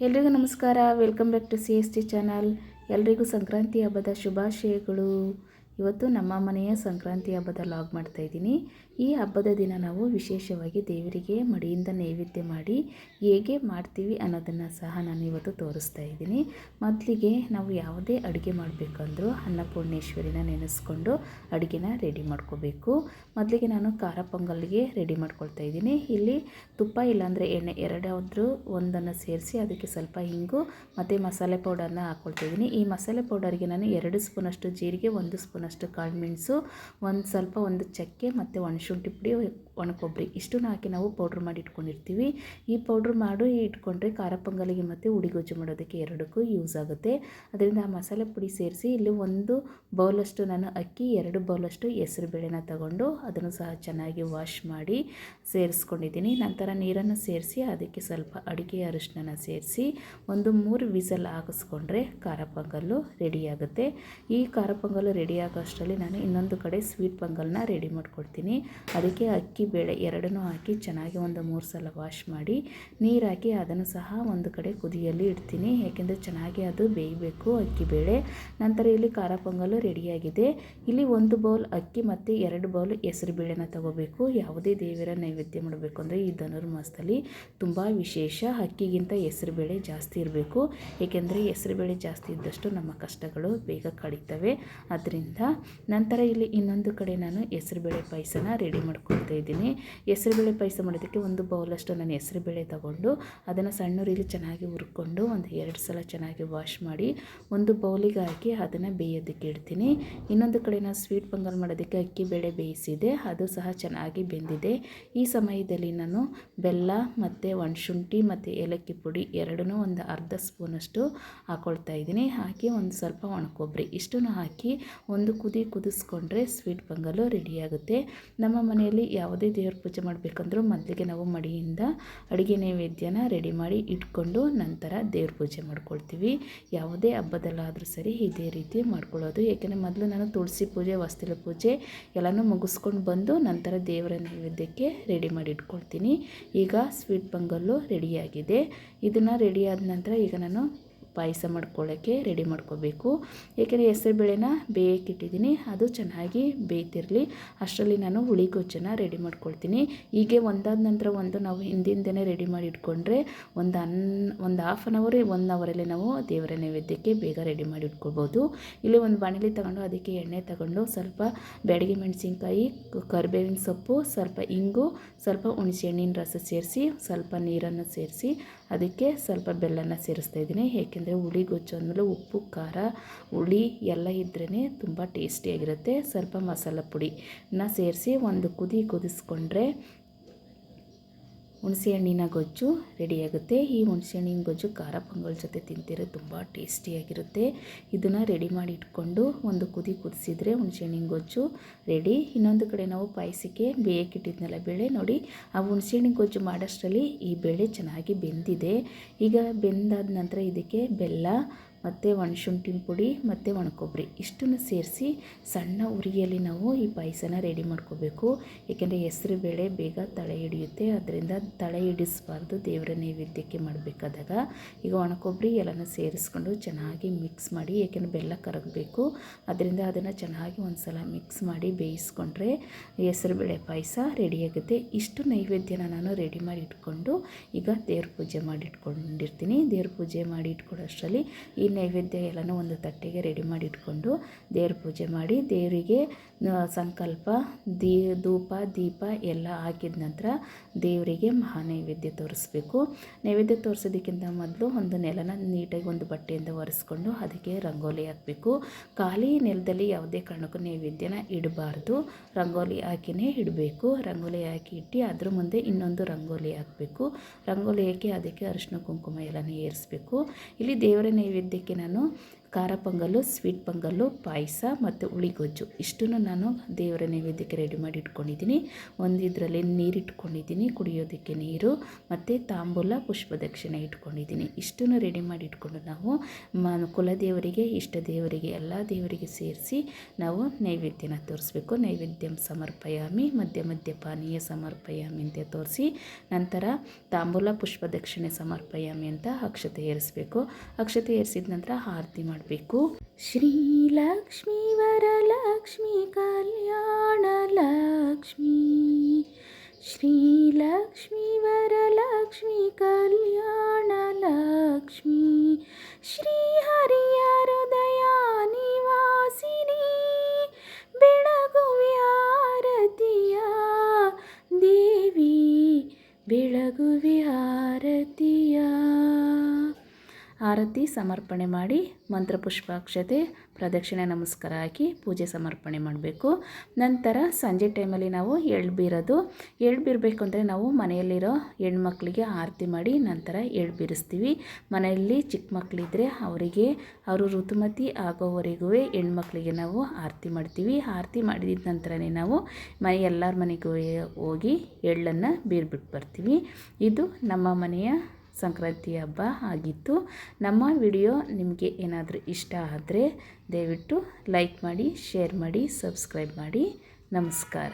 ಎಲ್ರಿಗೂ ನಮಸ್ಕಾರ. Welcome back to C S T channel ಎಲ್ರಿಗೂ ಸಂಕ್ರಾಂತಿ ಹಬ್ಬದ ಶುಭಾಶಯಗಳು. ಇವತ್ತು ನಮ್ಮ ಮನೆಯ ಸಂಕ್ರಾಂತಿ ಹಬ್ಬದ ಲಾಗ್ ಮಾಡ್ತಾ ಇದ್ದೀನಿ. ಈ ಹಬ್ಬದ ದಿನ ನಾವು ವಿಶೇಷವಾಗಿ ದೇವರಿಗೆ ಮಡಿಯಿಂದ ನೈವೇದ್ಯ ಮಾಡಿ ಹೇಗೆ ಮಾಡ್ತೀವಿ ಅನ್ನೋದನ್ನು ಸಹ ನಾನು ಇವತ್ತು ತೋರಿಸ್ತಾ ಇದ್ದೀನಿ. ಮೊದಲಿಗೆ ನಾವು ಯಾವುದೇ ಅಡುಗೆ ಮಾಡಬೇಕಂದ್ರೂ ಅನ್ನಪೂರ್ಣೇಶ್ವರಿನ ನೆನೆಸ್ಕೊಂಡು ಅಡುಗೆನ ರೆಡಿ ಮಾಡ್ಕೋಬೇಕು. ಮೊದಲಿಗೆ ನಾನು ಖಾರ ಪೊಂಗಲ್ಗೆ ರೆಡಿ ಮಾಡ್ಕೊಳ್ತಾ ಇದ್ದೀನಿ. ಇಲ್ಲಿ ತುಪ್ಪ ಇಲ್ಲಾಂದರೆ ಎಣ್ಣೆ ಎರಡಾದರೂ ಒಂದನ್ನು ಸೇರಿಸಿ ಅದಕ್ಕೆ ಸ್ವಲ್ಪ ಹಿಂಗು ಮತ್ತು ಮಸಾಲೆ ಪೌಡರ್ನ ಹಾಕ್ಕೊಳ್ತಾ ಇದ್ದೀನಿ. ಈ ಮಸಾಲೆ ಪೌಡರ್ಗೆ ನಾನು ಎರಡು ಸ್ಪೂನಷ್ಟು ಜೀರಿಗೆ, ಒಂದು ಸ್ಪೂನಷ್ಟು ಕಾಳು ಮೆಣಸು ಒಂದು ಸ್ವಲ್ಪ ಒಂದು ಚಕ್ಕೆ ಮತ್ತು ಒಣಶುಂಠಿ ಪುಡಿ ಒಣಕೊಬ್ಬರಿ. ಇಷ್ಟನ್ನು ಹಾಕಿ ನಾವು ಪೌಡ್ರ್ ಮಾಡಿ ಇಟ್ಕೊಂಡಿರ್ತೀವಿ. ಈ ಪೌಡ್ರ್ ಮಾಡಿ ಇಟ್ಕೊಂಡ್ರೆ ಖಾರ ಪೊಂಗಲಿಗೆ ಮತ್ತು ಉಡಿಗೊಜ್ಜು ಮಾಡೋದಕ್ಕೆ ಎರಡಕ್ಕೂ ಯೂಸ್ ಆಗುತ್ತೆ. ಅದರಿಂದ ಆ ಮಸಾಲೆ ಪುಡಿ ಸೇರಿಸಿ ಇಲ್ಲಿ ಒಂದು ಬೌಲಷ್ಟು ನಾನು ಅಕ್ಕಿ, ಎರಡು ಬೌಲಷ್ಟು ಹೆಸರು ಬೇಳೆನ ತಗೊಂಡು ಅದನ್ನು ಸಹ ಚೆನ್ನಾಗಿ ವಾಶ್ ಮಾಡಿ ಸೇರಿಸ್ಕೊಂಡಿದ್ದೀನಿ. ನಂತರ ನೀರನ್ನು ಸೇರಿಸಿ ಅದಕ್ಕೆ ಸ್ವಲ್ಪ ಅಡುಗೆ ಅರಿಶಿನ ಸೇರಿಸಿ ಒಂದು ಮೂರು ವಿಸಲ್ ಹಾಕಿಸ್ಕೊಂಡ್ರೆ ಖಾರ ಪೊಂಗಲ್ಲು ರೆಡಿಯಾಗುತ್ತೆ ಈ ಖಾರ ಪೊಂಗಲ್ಲು ರೆಡಿ ಆಗೋ ಅಷ್ಟರಲ್ಲಿ ನಾನು ಇನ್ನೊಂದು ಕಡೆ ಸ್ವೀಟ್ ಪೊಂಗಲ್ನ ರೆಡಿ ಮಾಡ್ಕೊಡ್ತೀನಿ. ಅದಕ್ಕೆ ಅಕ್ಕಿ ಬೇಳೆ ಎರಡನ್ನೂ ಹಾಕಿ ಚೆನ್ನಾಗಿ ಒಂದು ಮೂರು ಸಲ ವಾಶ್ ಮಾಡಿ ನೀರು ಹಾಕಿ ಅದನ್ನು ಸಹ ಒಂದು ಕಡೆ ಕುದಿಯಲ್ಲಿ ಇಡ್ತೀನಿ. ಯಾಕೆಂದರೆ ಚೆನ್ನಾಗಿ ಅದು ಬೇಯಬೇಕು ಅಕ್ಕಿ ಬೇಳೆ. ನಂತರ ಇಲ್ಲಿ ಖಾರ ಪೊಂಗಲು ರೆಡಿಯಾಗಿದೆ. ಇಲ್ಲಿ ಒಂದು ಬೌಲ್ ಅಕ್ಕಿ ಮತ್ತು ಎರಡು ಬೌಲ್ ಹೆಸರು ಬೇಳೆನ ತಗೋಬೇಕು. ಯಾವುದೇ ದೇವರ ನೈವೇದ್ಯ ಮಾಡಬೇಕು ಅಂದರೆ ಈ ಧನುರ್ಮಾಸದಲ್ಲಿ ತುಂಬ ವಿಶೇಷ. ಅಕ್ಕಿಗಿಂತ ಹೆಸರು ಬೇಳೆ ಜಾಸ್ತಿ ಇರಬೇಕು. ಏಕೆಂದರೆ ಹೆಸರು ಬೇಳೆ ಜಾಸ್ತಿ ಇದ್ದಷ್ಟು ನಮ್ಮ ಕಷ್ಟಗಳು ಬೇಗ ಕಳೀತವೆ. ಅದರಿಂದ ನಂತರ ಇಲ್ಲಿ ಇನ್ನೊಂದು ಕಡೆ ನಾನು ಹೆಸರು ಬೇಳೆ ಪಾಯಸನ ರೆಡಿ ಮಾಡ್ಕೊಳ್ತಾ ಇದ್ದೀನಿ. ಹೆಸರುಬೇಳೆ ಪಾಯಸ ಮಾಡೋದಕ್ಕೆ ಒಂದು ಬೌಲಷ್ಟು ನಾನು ಹೆಸರುಬೇಳೆ ತಗೊಂಡು, ಅದನ್ನು ಸಣ್ಣೂರಿಗೆ ಚೆನ್ನಾಗಿ ಹುರ್ಕೊಂಡು ಒಂದು ಎರಡು ಸಲ ಚೆನ್ನಾಗಿ ವಾಶ್ ಮಾಡಿ, ಒಂದು ಬೌಲಿಗೆ ಹಾಕಿ ಅದನ್ನು ಬೇಯೋದಕ್ಕೆ ಇಡ್ತೀನಿ. ಇನ್ನೊಂದು ಕಡೆ ನಾನು ಸ್ವೀಟ್ ಪೊಂಗಲ್ ಮಾಡೋದಕ್ಕೆ ಅಕ್ಕಿ ಬೇಳೆ ಬೇಯಿಸಿದೆ, ಅದು ಸಹ ಚೆನ್ನಾಗಿ ಬೆಂದಿದೆ. ಈ ಸಮಯದಲ್ಲಿ ನಾನು ಬೆಲ್ಲ ಮತ್ತು ಒಣಶುಂಠಿ ಮತ್ತು ಏಲಕ್ಕಿ ಪುಡಿ ಎರಡನ್ನೂ ಒಂದು ಅರ್ಧ ಸ್ಪೂನಷ್ಟು ಹಾಕ್ಕೊಳ್ತಾ ಇದ್ದೀನಿ. ಹಾಕಿ ಒಂದು ಸ್ವಲ್ಪ ಒಣಕೊಬ್ಬರಿ ಇಷ್ಟನ್ನು ಹಾಕಿ ಒಂದು ಕುದಿ ಕುದಿಸ್ಕೊಂಡ್ರೆ ಸ್ವೀಟ್ ಪೊಂಗಲ್ಲು ರೆಡಿಯಾಗುತ್ತೆ ನಮ್ಮ ಮನೆಯಲ್ಲಿ ಯಾವುದೇ ದೇವ್ರ ಪೂಜೆ ಮಾಡಬೇಕಂದ್ರೂ ಮೊದಲಿಗೆ ನಾವು ಮಡಿಯಿಂದ ಅಡುಗೆ ನೈವೇದ್ಯನ ರೆಡಿ ಮಾಡಿ ಇಟ್ಕೊಂಡು ನಂತರ ದೇವ್ರ ಪೂಜೆ ಮಾಡ್ಕೊಳ್ತೀವಿ. ಯಾವುದೇ ಹಬ್ಬದಲ್ಲಾದರೂ ಸರಿ ಇದೇ ರೀತಿ ಮಾಡ್ಕೊಳ್ಳೋದು. ಏಕೆಂದರೆ ಮೊದಲು ನಾನು ತುಳಸಿ ಪೂಜೆ, ವಸ್ತಿಲ ಪೂಜೆ ಎಲ್ಲನೂ ಮುಗಿಸ್ಕೊಂಡು ಬಂದು ನಂತರ ದೇವರ ನೈವೇದ್ಯಕ್ಕೆ ರೆಡಿ ಮಾಡಿ ಇಟ್ಕೊಳ್ತೀನಿ. ಈಗ ಸ್ವೀಟ್ ಪೊಂಗಲ್ಲು ರೆಡಿಯಾಗಿದೆ. ಇದನ್ನು ರೆಡಿಯಾದ ನಂತರ ಈಗ ನಾನು ಪಾಯಸ ಮಾಡ್ಕೊಳ್ಳೋಕ್ಕೆ ರೆಡಿ ಮಾಡ್ಕೋಬೇಕು. ಏಕೆಂದರೆ ಹೆಸರು ಬೇಳೆನ ಬೇಯಕ್ಕಿಟ್ಟಿದ್ದೀನಿ ಅದು ಚೆನ್ನಾಗಿ ಬೇಯ್ತಿರಲಿ. ಅಷ್ಟರಲ್ಲಿ ನಾನು ಹುಳಿ ಗೊಜ್ಜನ್ನು ರೆಡಿ ಮಾಡ್ಕೊಳ್ತೀನಿ. ಹೀಗೆ ಒಂದಾದ ನಂತರ ಒಂದು ನಾವು ಹಿಂದಿಂದನೇ ರೆಡಿ ಮಾಡಿ ಇಟ್ಕೊಂಡ್ರೆ ಒಂದು ಅನ್, ಒಂದು ಹಾಫ್ ಆನ್ ಅವರ್ ಒನ್ ಅವರಲ್ಲಿ ನಾವು ದೇವರ ನೈವೇದ್ಯಕ್ಕೆ ಬೇಗ ರೆಡಿ ಮಾಡಿ ಇಟ್ಕೋಬೋದು ಇಲ್ಲಿ ಒಂದು ಬಾಣಲಿ ತಗೊಂಡು ಅದಕ್ಕೆ ಎಣ್ಣೆ ತಗೊಂಡು ಸ್ವಲ್ಪ ಬ್ಯಾಡಗಿ ಮೆಣಸಿನ್ಕಾಯಿ, ಕರಿಬೇವಿನ ಸೊಪ್ಪು, ಸ್ವಲ್ಪ ಇಂಗು, ಸ್ವಲ್ಪ ಹುಣಸೆ ಹಣ್ಣಿನ ರಸ ಸೇರಿಸಿ, ಸ್ವಲ್ಪ ನೀರನ್ನು ಸೇರಿಸಿ, ಅದಕ್ಕೆ ಸ್ವಲ್ಪ ಬೆಲ್ಲನ ಸೇರಿಸ್ತಾ ಇದ್ದೀನಿ. ಏಕೆಂದರೆ ಹುಳಿ ಗೊಜ್ಜು ಅಂದಮೇಲೆ ಉಪ್ಪು, ಖಾರ, ಹುಳಿ ಎಲ್ಲ ಇದ್ರೇ ತುಂಬ ಟೇಸ್ಟಿಯಾಗಿರುತ್ತೆ. ಸ್ವಲ್ಪ ಮಸಾಲೆ ಪುಡಿನ ಸೇರಿಸಿ ಒಂದು ಕುದಿ ಕುದಿಸ್ಕೊಂಡ್ರೆ ಹುಣಸೆಹಣ್ಣಿನ ಗೊಜ್ಜು ರೆಡಿಯಾಗುತ್ತೆ. ಈ ಹುಣಸೆಹಣ್ಣಿನ ಗೊಜ್ಜು ಖಾರ ಪೊಂಗಲ್ ಜೊತೆ ತಿಂತಿರೋ ತುಂಬ ಟೇಸ್ಟಿಯಾಗಿರುತ್ತೆ. ಇದನ್ನು ರೆಡಿ ಮಾಡಿ ಇಟ್ಕೊಂಡು ಒಂದು ಕುದಿ ಕುದಿಸಿದ್ರೆ ಹುಣಸೆಹಣ್ಣಿನ ಗೊಜ್ಜು ರೆಡಿ. ಇನ್ನೊಂದು ಕಡೆ ನಾವು ಪಾಯಸಕ್ಕೆ ಬೇಯಕ್ಕಿಟ್ಟಿದ್ನಲ್ಲ ಬೇಳೆ. ನೋಡಿ, ಆ ಹುಣಸೆಹಣ್ಣಿನ ಗೊಜ್ಜು ಮಾಡೋಷ್ಟರಲ್ಲಿ ಈ ಬೇಳೆ ಚೆನ್ನಾಗಿ ಬೆಂದಿದೆ. ಈಗ ಬೆಂದಾದ ನಂತರ ಇದಕ್ಕೆ ಬೆಲ್ಲ ಮತ್ತು ಒಣಶುಂಠಿನ ಪುಡಿ, ಮತ್ತು ಒಣಕೊಬ್ಬರಿ. ಇಷ್ಟನ್ನು ಸೇರಿಸಿ ಸಣ್ಣ ಉರಿಯಲ್ಲಿ ನಾವು ಈ ಪಾಯಸನ ರೆಡಿ ಮಾಡ್ಕೋಬೇಕು. ಏಕೆಂದರೆ ಹೆಸರು ಬೇಳೆ ಬೇಗ ತಳೆ ಹಿಡಿಯುತ್ತೆ. ಅದರಿಂದ ತಳೆ ಹಿಡಿಸ್ಬಾರ್ದು. ದೇವರ ನೈವೇದ್ಯಕ್ಕೆ ಮಾಡಬೇಕಾದಾಗ ಈಗ ಒಣಕೊಬ್ಬರಿ ಎಲ್ಲನೂ ಸೇರಿಸ್ಕೊಂಡು ಚೆನ್ನಾಗಿ ಮಿಕ್ಸ್ ಮಾಡಿ, ಏಕೆಂದರೆ ಬೆಲ್ಲ ಕರಗಬೇಕು. ಅದರಿಂದ ಅದನ್ನು ಚೆನ್ನಾಗಿ ಒಂದು ಸಲ ಮಿಕ್ಸ್ ಮಾಡಿ ಬೇಯಿಸ್ಕೊಂಡ್ರೆ ಹೆಸರು ಬೇಳೆ ಪಾಯಸ ರೆಡಿಯಾಗುತ್ತೆ ಇಷ್ಟು ನೈವೇದ್ಯನ ನಾನು ರೆಡಿ ಮಾಡಿ ಇಟ್ಕೊಂಡು ಈಗ ದೇವ್ರ ಪೂಜೆ ಮಾಡಿ ಇಟ್ಕೊಂಡಿರ್ತೀನಿ. ದೇವ್ರ ಪೂಜೆ ಮಾಡಿ ಇಟ್ಕೊಳ್ಳೋಷ್ಟರಲ್ಲಿ ಈ ನೈವೇದ್ಯ ಎಲ್ಲನೂ ಒಂದು ತಟ್ಟೆಗೆ ರೆಡಿ ಮಾಡಿ ಇಟ್ಕೊಂಡು ದೇವ್ರ ಪೂಜೆ ಮಾಡಿ ದೇವರಿಗೆ ಸಂಕಲ್ಪ, ದೀ, ಧೂಪ, ದೀಪ ಎಲ್ಲ ಹಾಕಿದ ನಂತರ ದೇವರಿಗೆ ಮಹಾ ನೈವೇದ್ಯ ತೋರಿಸ್ಬೇಕು. ನೈವೇದ್ಯ ತೋರಿಸೋದಕ್ಕಿಂತ ಮೊದಲು ಒಂದು ನೆಲನ ನೀಟಾಗಿ ಒಂದು ಬಟ್ಟೆಯಿಂದ ಒರೆಸ್ಕೊಂಡು ಅದಕ್ಕೆ ರಂಗೋಲಿ ಹಾಕಬೇಕು. ಖಾಲಿ ನೆಲದಲ್ಲಿ ಯಾವುದೇ ಕಾರಣಕ್ಕೂ ನೈವೇದ್ಯನ ಇಡಬಾರ್ದು. ರಂಗೋಲಿ ಹಾಕಿನೇ ಇಡಬೇಕು. ರಂಗೋಲಿ ಹಾಕಿ ಇಟ್ಟು ಅದ್ರ ಮುಂದೆ ಇನ್ನೊಂದು ರಂಗೋಲಿ ಹಾಕಬೇಕು. ರಂಗೋಲಿ ಹಾಕಿ ಅದಕ್ಕೆ ಅರಿಶಿನ ಕುಂಕುಮ ಎಲ್ಲನೂ ಏರಿಸ್ಬೇಕು. ಇಲ್ಲಿ ದೇವರ ನೈವೇದ್ಯಕ್ಕೆ ನಾನು ಖಾರ ಪೊಂಗಲ್ಲು, ಸ್ವೀಟ್ ಪೊಂಗಲ್ಲು, ಪಾಯಸ ಮತ್ತು ಹುಳಿಗೊಜ್ಜು ಇಷ್ಟನ್ನು ನಾನು ದೇವರ ನೈವೇದ್ಯಕ್ಕೆ ರೆಡಿ ಮಾಡಿ ಇಟ್ಕೊಂಡಿದ್ದೀನಿ. ಒಂದು ಇದರಲ್ಲಿ ನೀರು ಕುಡಿಯೋದಕ್ಕೆ ನೀರು ಮತ್ತು ತಾಂಬೂಲ ಪುಷ್ಪದಕ್ಷಿಣೆ ಇಟ್ಕೊಂಡಿದ್ದೀನಿ. ಇಷ್ಟನ್ನು ರೆಡಿ ಮಾಡಿ ಇಟ್ಕೊಂಡು ನಾವು ಮ, ಕುಲದೇವರಿಗೆ, ಇಷ್ಟ ದೇವರಿಗೆ, ಎಲ್ಲ ದೇವರಿಗೆ ಸೇರಿಸಿ ನಾವು ನೈವೇದ್ಯನ ತೋರಿಸ್ಬೇಕು. ನೈವೇದ್ಯಂ ಸಮರ್ಪಯಾಮಿ, ಮಧ್ಯ ಮಧ್ಯ ಪಾನೀಯ ಸಮರ್ಪಯಾಮಿ ಅಂತ ತೋರಿಸಿ ನಂತರ ತಾಂಬೂಲ ಪುಷ್ಪದಕ್ಷಿಣೆ ಸಮರ್ಪಯಾಮಿ ಅಂತ ಅಕ್ಷತೆ ಏರಿಸಬೇಕು. ಅಕ್ಷತೆ ಏರಿಸಿದ ನಂತರ ಆರತಿ ಮಾಡಬೇಕು. ಶ್ರೀಲಕ್ಷ್ಮೀ ವರಲಕ್ಷ್ಮಿ ಆರತಿ ಸಮರ್ಪಣೆ ಮಾಡಿ ಮಂತ್ರಪುಷ್ಪಾಕ್ಷತೆ ಪ್ರದಕ್ಷಿಣೆ ನಮಸ್ಕಾರ ಹಾಕಿ ಪೂಜೆ ಸಮರ್ಪಣೆ ಮಾಡಬೇಕು. ನಂತರ ಸಂಜೆ ಟೈಮಲ್ಲಿ ನಾವು ಎಳ್ಬೀರೋದು. ಎಳ್ಬೀರಬೇಕು ಅಂದರೆ ನಾವು ಮನೆಯಲ್ಲಿರೋ ಹೆಣ್ಮಕ್ಳಿಗೆ ಆರತಿ ಮಾಡಿ ನಂತರ ಎಳ್ಬೀರಿಸ್ತೀವಿ. ಮನೆಯಲ್ಲಿ ಚಿಕ್ಕ ಮಕ್ಕಳಿದ್ರೆ ಅವರಿಗೆ, ಅವರು ಋತುಮತಿ ಆಗೋವರೆಗೂ ಹೆಣ್ಮಕ್ಳಿಗೆ ನಾವು ಆರತಿ ಮಾಡ್ತೀವಿ. ಆರತಿ ಮಾಡಿದ ನಂತರನೇ ನಾವು ಮನೆ, ಎಲ್ಲರ ಮನೆಗೂ ಹೋಗಿ ಎಳ್ಳನ್ನು ಬೀರ್ಬಿಟ್ಟು ಬರ್ತೀವಿ. ಇದು ನಮ್ಮ ಮನೆಯ ಸಂಕ್ರಾಂತಿ ಹಬ್ಬ ಆಗಿತ್ತು. ನಮ್ಮ ವಿಡಿಯೋ ನಿಮಗೆ ಏನಾದರೂ ಇಷ್ಟ ಆದರೆ ದಯವಿಟ್ಟು ಲೈಕ್ ಮಾಡಿ, ಶೇರ್ ಮಾಡಿ, ಸಬ್ಸ್ಕ್ರೈಬ್ ಮಾಡಿ. ನಮಸ್ಕಾರ.